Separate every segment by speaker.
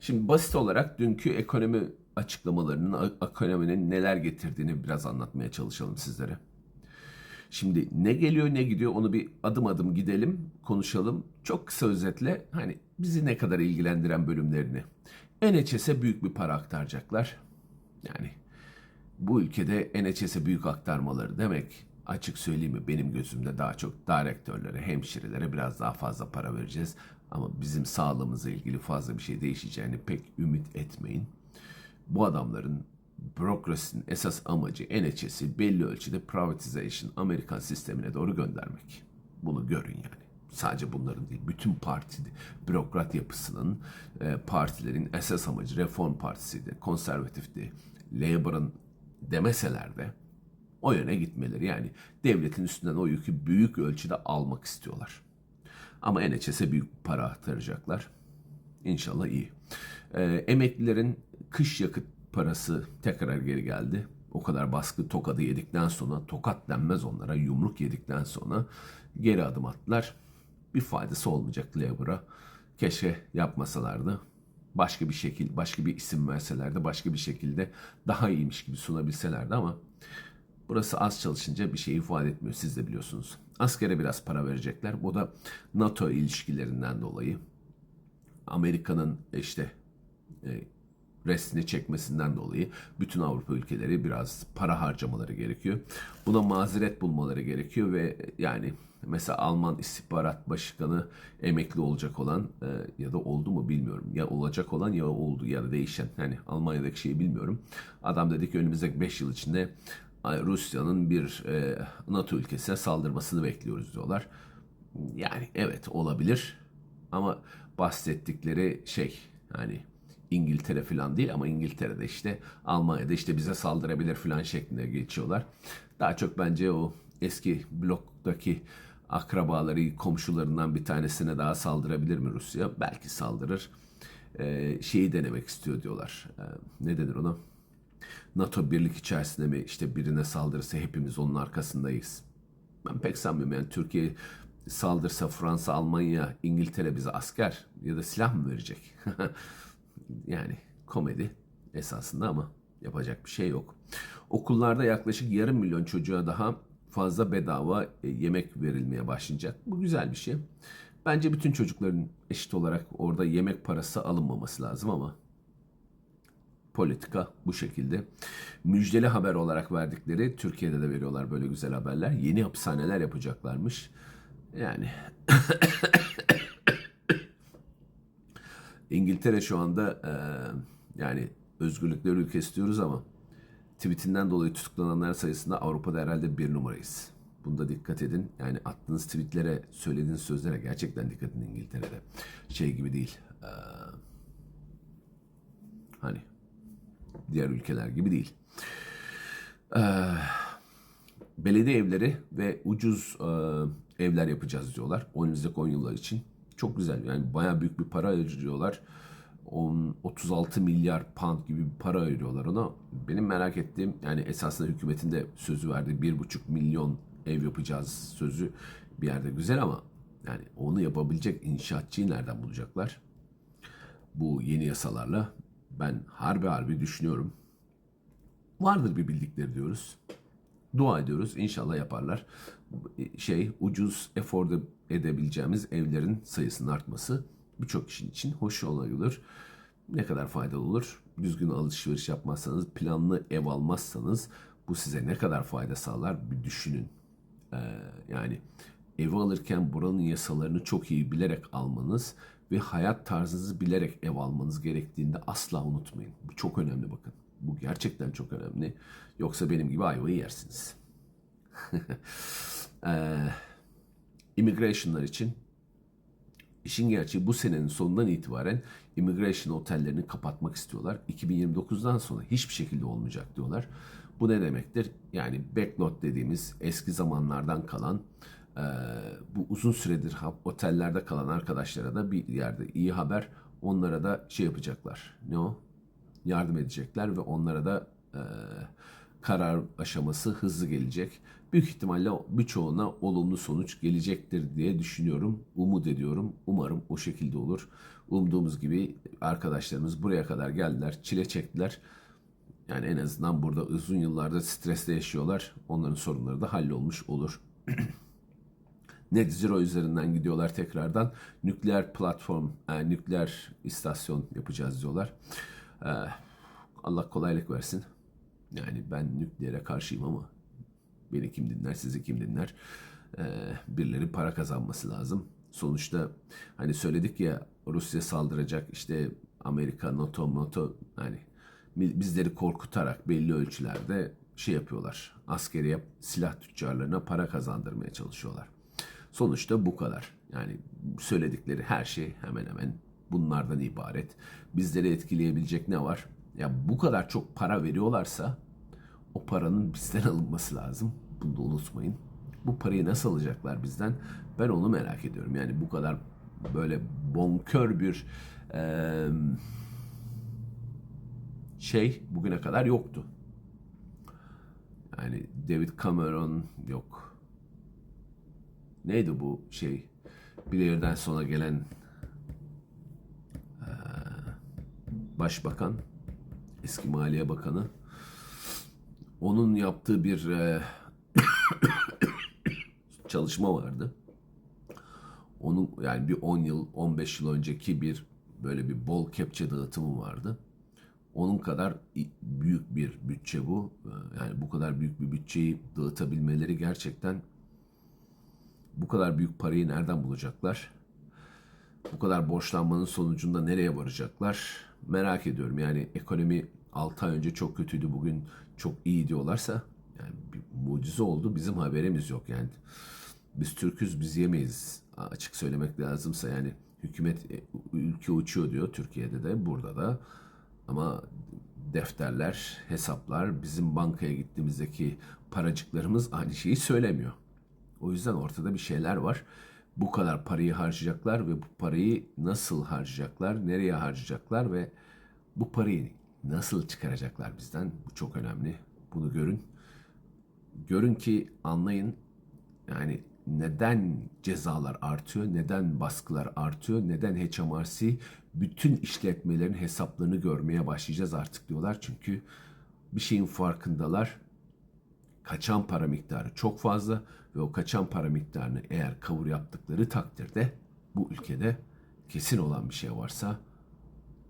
Speaker 1: Şimdi basit olarak dünkü ekonomi açıklamalarının, ekonominin neler getirdiğini biraz anlatmaya çalışalım sizlere. Şimdi ne geliyor ne gidiyor onu bir adım adım gidelim, konuşalım. Çok kısa özetle hani bizi ne kadar ilgilendiren bölümlerini. NHS'e büyük bir para aktaracaklar. Yani bu ülkede NHS'e büyük aktarmaları demek açık söyleyeyim mi benim gözümde daha çok direktörlere, hemşirelere biraz daha fazla para vereceğiz. Ama bizim sağlığımızla ilgili fazla bir şey değişeceğini pek ümit etmeyin. Bu adamların bürokrasinin esas amacı NHS'i belli ölçüde privatization Amerikan sistemine doğru göndermek. Bunu görün yani. Sadece bunların değil, bütün parti, bürokrat yapısının, e, partilerin esas amacı Reform Partisi'ydi, konservatifti, Labour'ın demeseler de o yöne gitmeleri. Yani devletin üstünden o yükü büyük ölçüde almak istiyorlar. Ama NHS'e büyük para aktaracaklar. İnşallah iyi. Ee, emeklilerin kış yakıt parası tekrar geri geldi. O kadar baskı tokadı yedikten sonra, tokat denmez onlara, yumruk yedikten sonra geri adım attılar. Bir faydası olmayacak Labour'a. Keşke yapmasalardı. Başka bir şekil, başka bir isim verselerdi, başka bir şekilde daha iyiymiş gibi sunabilselerdi ama Burası az çalışınca bir şey ifade etmiyor. Siz de biliyorsunuz. Askere biraz para verecekler. Bu da NATO ilişkilerinden dolayı. Amerika'nın işte e, restini çekmesinden dolayı bütün Avrupa ülkeleri biraz para harcamaları gerekiyor. Buna mazeret bulmaları gerekiyor ve yani mesela Alman istihbarat başkanı emekli olacak olan e, ya da oldu mu bilmiyorum. Ya olacak olan ya oldu ya da değişen. Yani Almanya'daki şeyi bilmiyorum. Adam dedi ki önümüzdeki 5 yıl içinde Rusya'nın bir e, NATO ülkesine saldırmasını bekliyoruz diyorlar. Yani evet olabilir ama bahsettikleri şey hani İngiltere falan değil ama İngiltere'de işte Almanya'da işte bize saldırabilir falan şeklinde geçiyorlar. Daha çok bence o eski bloktaki akrabaları, komşularından bir tanesine daha saldırabilir mi Rusya? Belki saldırır. Ee, şeyi denemek istiyor diyorlar. Ee, ne denir ona? NATO birlik içerisinde mi işte birine saldırırsa hepimiz onun arkasındayız. Ben pek sanmıyorum yani Türkiye saldırsa Fransa, Almanya, İngiltere bize asker ya da silah mı verecek? yani komedi esasında ama yapacak bir şey yok. Okullarda yaklaşık yarım milyon çocuğa daha fazla bedava e, yemek verilmeye başlayacak. Bu güzel bir şey. Bence bütün çocukların eşit olarak orada yemek parası alınmaması lazım ama politika bu şekilde. Müjdeli haber olarak verdikleri Türkiye'de de veriyorlar böyle güzel haberler. Yeni hapishaneler yapacaklarmış. Yani İngiltere şu anda e, yani özgürlükler ülkesi diyoruz ama tweetinden dolayı tutuklananlar sayısında Avrupa'da herhalde bir numarayız. Bunda dikkat edin. Yani attığınız tweetlere, söylediğiniz sözlere gerçekten dikkat edin İngiltere'de. Şey gibi değil. E, hani diğer ülkeler gibi değil. Ee, belediye evleri ve ucuz e, evler yapacağız diyorlar. Önümüzdeki 10 yıllar için. Çok güzel. Yani bayağı büyük bir para ayırıyorlar. 10, 36 milyar pound gibi bir para ayırıyorlar ona. Benim merak ettiğim yani esasında hükümetin de sözü verdiği 1,5 milyon ev yapacağız sözü bir yerde güzel ama yani onu yapabilecek inşaatçıyı nereden bulacaklar? Bu yeni yasalarla ben harbi harbi düşünüyorum. Vardır bir bildikleri diyoruz. Dua ediyoruz. İnşallah yaparlar. Şey ucuz afford edebileceğimiz evlerin sayısının artması birçok kişinin için hoş olabilir. Ne kadar faydalı olur? Düzgün alışveriş yapmazsanız, planlı ev almazsanız bu size ne kadar fayda sağlar bir düşünün. Ee, yani evi alırken buranın yasalarını çok iyi bilerek almanız ve hayat tarzınızı bilerek ev almanız gerektiğinde asla unutmayın. Bu çok önemli bakın. Bu gerçekten çok önemli. Yoksa benim gibi ayvayı yersiniz. ee, immigration'lar için işin gerçeği bu senenin sonundan itibaren immigration otellerini kapatmak istiyorlar. 2029'dan sonra hiçbir şekilde olmayacak diyorlar. Bu ne demektir? Yani backlot dediğimiz eski zamanlardan kalan e, bu uzun süredir otellerde kalan arkadaşlara da bir yerde iyi haber. Onlara da şey yapacaklar. Ne o? Yardım edecekler ve onlara da e, karar aşaması hızlı gelecek. Büyük ihtimalle birçoğuna olumlu sonuç gelecektir diye düşünüyorum. Umut ediyorum. Umarım o şekilde olur. umduğumuz gibi arkadaşlarımız buraya kadar geldiler, çile çektiler. Yani en azından burada uzun yıllardır stresle yaşıyorlar. Onların sorunları da hallolmuş olur. Net Zero üzerinden gidiyorlar tekrardan. Nükleer platform, e, nükleer istasyon yapacağız diyorlar. E, Allah kolaylık versin. Yani ben nükleere karşıyım ama beni kim dinler, sizi kim dinler? E, birileri para kazanması lazım. Sonuçta hani söyledik ya Rusya saldıracak işte Amerika, NATO, NATO hani bizleri korkutarak belli ölçülerde şey yapıyorlar. Askeriye silah tüccarlarına para kazandırmaya çalışıyorlar. Sonuçta bu kadar. Yani söyledikleri her şey hemen hemen bunlardan ibaret. Bizleri etkileyebilecek ne var? Ya bu kadar çok para veriyorlarsa o paranın bizden alınması lazım. Bunu da unutmayın. Bu parayı nasıl alacaklar bizden? Ben onu merak ediyorum. Yani bu kadar böyle bonkör bir e, şey bugüne kadar yoktu. Yani David Cameron yok. Neydi bu şey? Blair'den sonra gelen e, başbakan, eski Maliye Bakanı. Onun yaptığı bir e, çalışma vardı. Onun yani bir 10 yıl, 15 yıl önceki bir böyle bir bol kepçe dağıtımı vardı. Onun kadar büyük bir bütçe bu. Yani bu kadar büyük bir bütçeyi dağıtabilmeleri gerçekten bu kadar büyük parayı nereden bulacaklar? Bu kadar borçlanmanın sonucunda nereye varacaklar? Merak ediyorum. Yani ekonomi 6 ay önce çok kötüydü. Bugün çok iyi diyorlarsa yani bir mucize oldu. Bizim haberimiz yok. Yani biz Türküz biz yemeyiz. Açık söylemek lazımsa yani hükümet e, ülke uçuyor diyor Türkiye'de de burada da. Ama defterler, hesaplar bizim bankaya gittiğimizdeki paracıklarımız aynı şeyi söylemiyor. O yüzden ortada bir şeyler var. Bu kadar parayı harcayacaklar ve bu parayı nasıl harcayacaklar, nereye harcayacaklar ve bu parayı nasıl çıkaracaklar bizden? Bu çok önemli. Bunu görün. Görün ki anlayın. Yani neden cezalar artıyor, neden baskılar artıyor, neden HMRC bütün işletmelerin hesaplarını görmeye başlayacağız artık diyorlar. Çünkü bir şeyin farkındalar. Kaçan para miktarı çok fazla ve o kaçan para miktarını eğer kavur yaptıkları takdirde bu ülkede kesin olan bir şey varsa,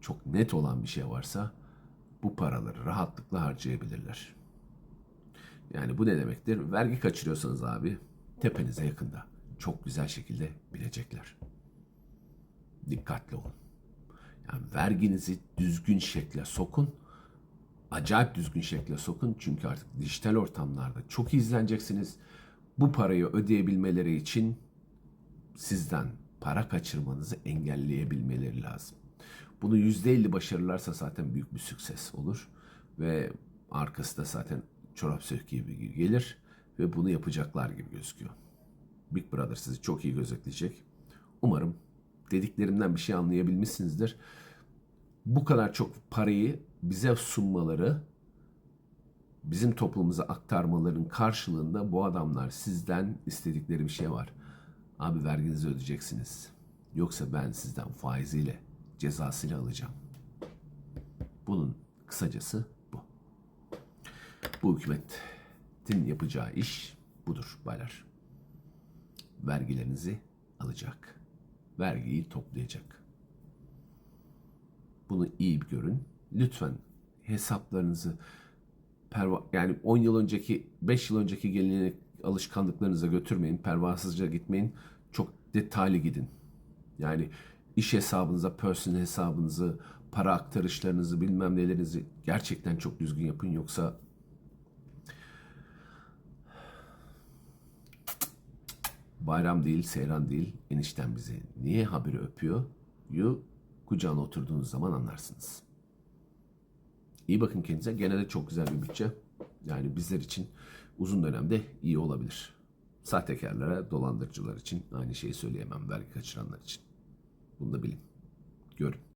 Speaker 1: çok net olan bir şey varsa bu paraları rahatlıkla harcayabilirler. Yani bu ne demektir? Vergi kaçırıyorsanız abi tepenize yakında. Çok güzel şekilde bilecekler. Dikkatli olun. Yani verginizi düzgün şekle sokun. Acayip düzgün şekle sokun. Çünkü artık dijital ortamlarda çok izleneceksiniz. Bu parayı ödeyebilmeleri için sizden para kaçırmanızı engelleyebilmeleri lazım. Bunu %50 başarırlarsa zaten büyük bir sükses olur. Ve arkası da zaten çorap söküğü gibi gelir. Ve bunu yapacaklar gibi gözüküyor. Big Brother sizi çok iyi gözetleyecek. Umarım dediklerimden bir şey anlayabilmişsinizdir. Bu kadar çok parayı bize sunmaları, bizim toplumumuza aktarmaların karşılığında bu adamlar sizden istedikleri bir şey var. Abi verginizi ödeyeceksiniz. Yoksa ben sizden faiziyle, cezasıyla alacağım. Bunun kısacası bu. Bu hükümetin yapacağı iş budur baylar. Vergilerinizi alacak vergiyi toplayacak. Bunu iyi bir görün. Lütfen hesaplarınızı perva yani 10 yıl önceki 5 yıl önceki gelenek alışkanlıklarınıza götürmeyin. Pervasızca gitmeyin. Çok detaylı gidin. Yani iş hesabınıza, personel hesabınızı, para aktarışlarınızı, bilmem nelerinizi gerçekten çok düzgün yapın. Yoksa Bayram değil, seyran değil. Enişten bizi niye haberi öpüyor? Yu kucağına oturduğunuz zaman anlarsınız. İyi bakın kendinize. Gene de çok güzel bir bütçe. Yani bizler için uzun dönemde iyi olabilir. Sahtekarlara, dolandırıcılar için aynı şeyi söyleyemem. Vergi kaçıranlar için. Bunu da bilin. Görün.